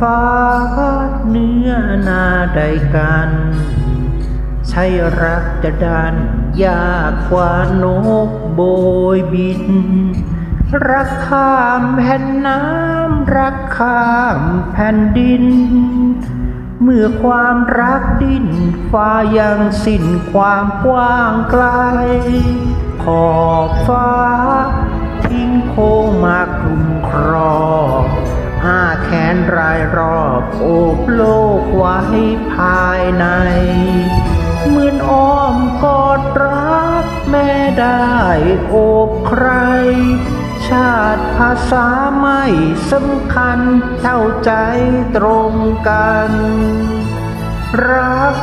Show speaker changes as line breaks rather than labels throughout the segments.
ฟ้าเนื้อนาใดกัน ใช่รักจะดันยากกว่านกโบยบิน รักข้ามแผ่นน้ำรักข้ามแผ่นดิน เมื่อความรักดิ้นฟ้ายังสิ้นความกว้างไกล ขอบฟ้า ทิ้งโคมาคลุมครอบ โอบโลกไว้ภายใน เหมือนอ้อมกอดรักแม่ได้โอบใคร ชาติภาษาไม่สำคัญเท่าใจตรงกัน รัก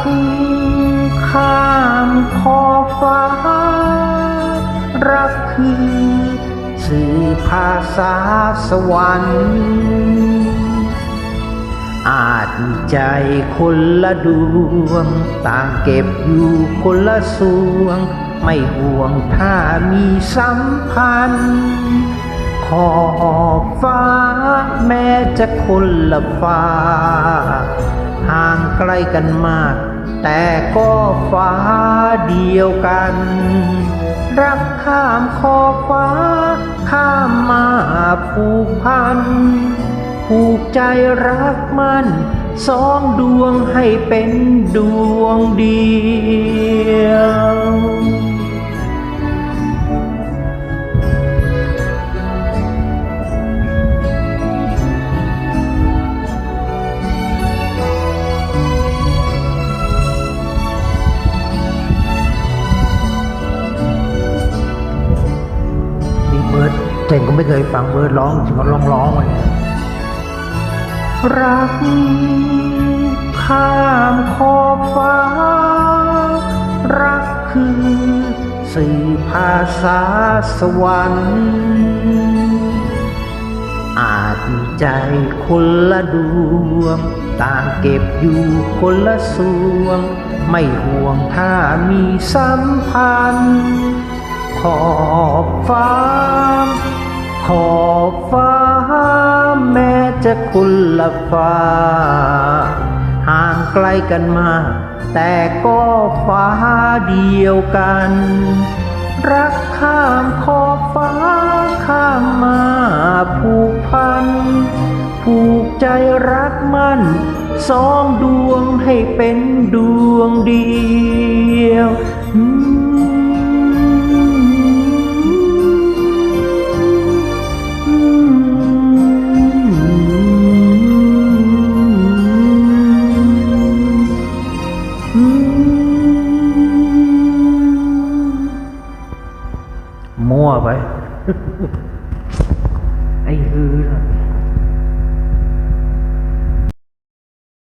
ข้ามขอบฟ้า รักคือสื่อภาษาสวรรค์ อาจใจคนละดวง ต่างเก็บอยู่คนละสวง ไม่ห่วงถ้ามีสัมพันธ์ขอบฟ้าแม้จะคนละฟ้า ห่างไกลกันมาก แต่ก็ฟ้าเดียวกัน รักข้ามขอบฟ้า ข้ามมาผูกพัน ผูกใจรักมันสองดวงให้เป็นดวงเดียวเบิร์ดเจ๋งก็ไม่เคยฟังเบิร์ดร้องถึงก็ร้องร้องไว้ รักข้ามขอบฟ้า รักคือสื่อภาษาสวรรค์ อาจมีใจคนละดวง ต่างเก็บอยู่คนละส่วง ไม่ห่วงถ้ามีสัมพันธ์ ขอบฟ้าขอบ คุณละฟ้า ห่างไกลกันมา แต่ก็ฟ้าเดียวกัน รักข้ามขอบฟ้าข้ามมาผูกพัน ผูกใจรักมัน สองดวงให้เป็นดวงเดี ấy hư rồi